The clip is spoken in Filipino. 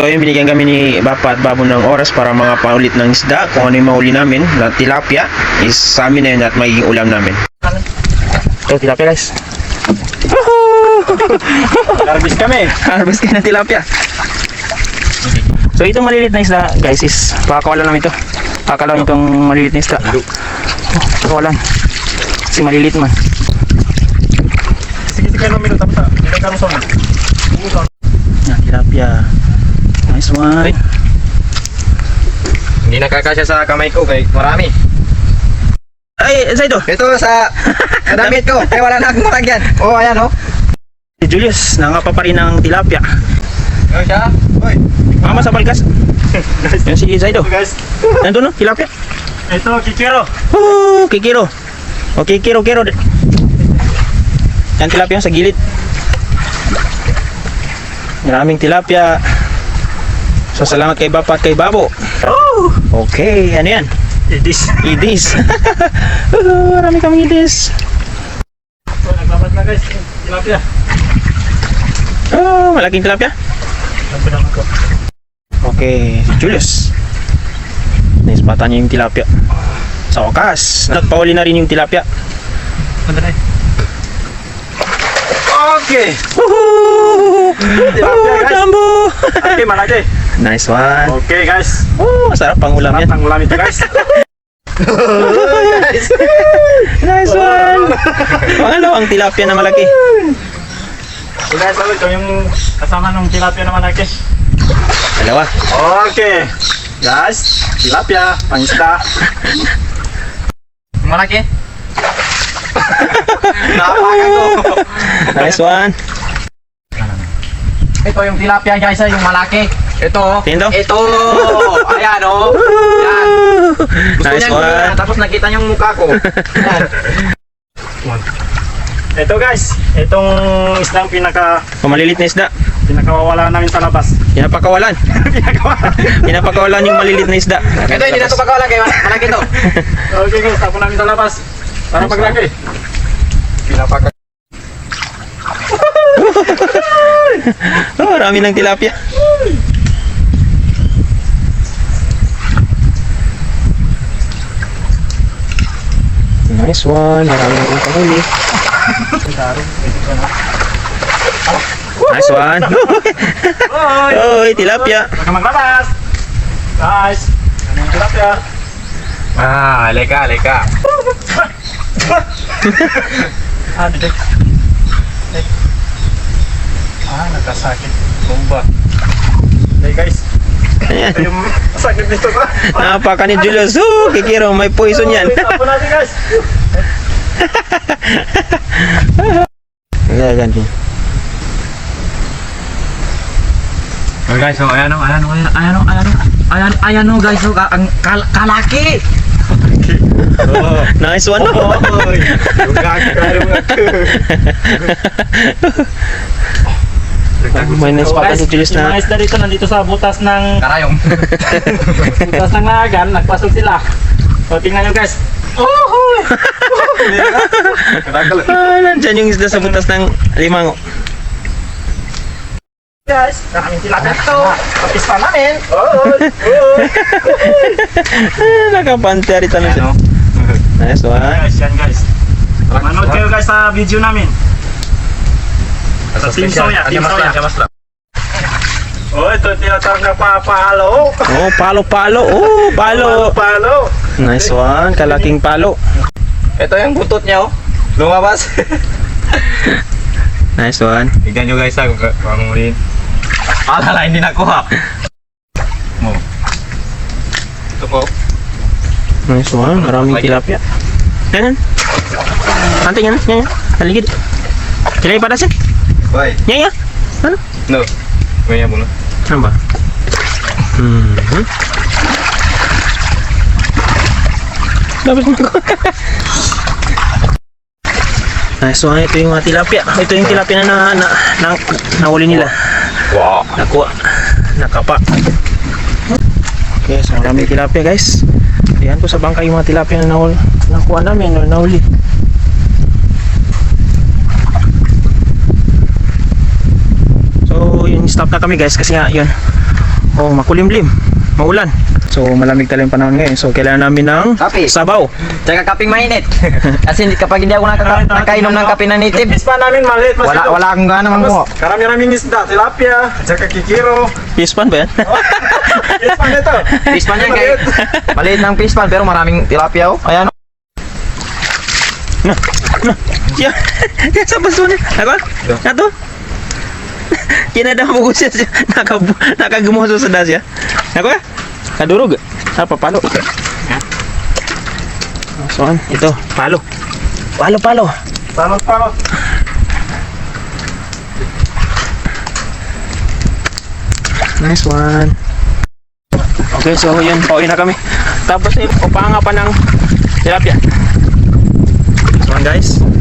So yun, binigyan kami ni Bapa at Babo ng oras para mga paulit ng isda. Kung ano yung mahuli namin, na tilapia, is sa amin na yun at magiging ulam namin. Ito, tilapia guys. Harvest kami. Harvest kayo ng tilapia. So itong maliliit na isda guys is pakakawalan namin ito. Pakakawalan itong maliliit na isda. Pakakawalan. Kasi maliliit man. Sige, sige, no, minuto. Tapos, hindi ka rusong. Ah, tilapia. Nice one. Hindi nakakasya sa kamay ko kay marami. Ay, sa ito. Ito sa damit ko. Kaya wala na akong malagyan. Oh, ayan oh. Si Julius, nangapa pa rin ng tilapia. Ano siya? Uy. Mama sa balkas. Yan si Zaido. guys. Nandun no, tilapia. Ito, kikiro. Oh, kikiro. O kikiro, kiro. Yan tilapia sa gilid. Maraming tilapia. So salamat kay Bapa at kay Babo. Oh, okay, ano yan? Idis. Idis. Oh, Marami kami idis. So, naglabas na guys. Tilapia. Oh, malaking tilapia. Naman ko. Okay, Julius. Naispatan niya yung tilapia. Sa wakas, nagpahuli na rin yung tilapia. Na Okay. Oh, guys. Jumbo! Okay, malaki. nice one. Okay guys. Oh, masarap pang ulam yan. Sarap ng ulam ito guys. guys. Nice one. Pangalawang tilapia na malaki. So guys, ko yung kasama ng tilapia naman natin. Dalawa. Okay. Guys, tilapia, pangisda. Malaki. Nice one. Ito yung tilapia guys, ah, yung malaki. Ito. Daw. Ito. Ayan oh. Yan. Gusto Nice niya one. tapos nakita niya yung mukha ko. Yan. Ito guys, itong isdang pinaka Pamalilit na isda. pinakawawala namin sa labas. Pinapakawalan. Pinakawalan. Pinapakawalan yung malilit na isda. Ito hindi na ito pagkawalan kayo, malaki to. okay guys, tapon namin sa labas. Para paglaki. Pinapaka. Oh, marami ng tilapia. Nice one. Marami ng pahuli. Nice one. Hoy! Oy, tilapia. Huwag ka maglabas! Guys! Ano yung tilapia? Ah, leka, leka. ah, dito. Ah, nagkasakit. Bomba. Hey guys, Ayan. ito yung sakit nito ba? Napaka ni Julius. Oh, kikiro, may poison yan. Tapos natin guys. Ayan, ganyan. Oh guys, so ayan o, ayan o, ayan o, ayan o, ayan o, ayan, ayan o guys, so, ang kal kalaki! Oh. Nice one. no? Oy, yung gagawin mo May naspatan si Julius Yung mga na dito nandito sa butas ng Karayong. butas ng lagan, nagpasok sila. O tingnan nyo guys. Kadakal. ah, nandyan yung isda sa butas ng limango. Guys, maraming tilapia ito. Kapis pa namin. Oh, Ah, Nakapanteri tanong siya. Nice one. Guys, yan guys. Manood kayo guys sa video namin. Sa Team Soya, Team Soya. Oh, ito tinatawag na papalo. Oh, palo-palo. Oh, palo. Palo. Nice one. Kalaking palo. Ito yung butot niya oh. Lumabas. Nice one. Tignan nyo guys ha, kung kung rin. Alala, hindi nakuha. Oh. Ito po. Nice one. Maraming tilapia. Yan yan. Ante yan. Yan yan. Haligid. Sila yung padasin. Bye. Yan yan. Ano? No. Kuya mo no. Ano ba? Hmm. Dapat mo Nice one. Ito yung mga tilapia. Ito yung tilapia na, na, na, na nahuli nila. Wow. Nakuha. Nakapa. Okay, so maraming tilapia guys. Ayan po sa bangka yung mga tilapia na nahul, nakuha namin or nahuli. So, yun, stop na kami guys kasi nga yun. Oh, makulimlim. Maulan. So, malamig talaga yung panahon ngayon. So, kailangan namin ng Kape. sabaw. Tsaka kaping mainit. Kasi hindi- kapag hindi ako nakaka- nakainom ng kape na native, Ispa namin maliit mas wala ito. wala akong gana. Tapos, karami namin isda, tilapia, at saka kikiro. Fish pan ba yan? Ispa nito. Fish pan yan kay maliit ng fish pan pero maraming tilapia oh. Ayan. Yan. Yan sa baso niya. Ako? Ato? Kinadang buko siya. siya. Naka, nakagumuso sa dasya. Ako ka? Kadurog. Apa, palo. So, an, ito, palo. Palo, palo. Salot palot. Nice one. Okay, so yun, pauwi na kami. Tapos yun, upanga pa ng tilapia. So, guys.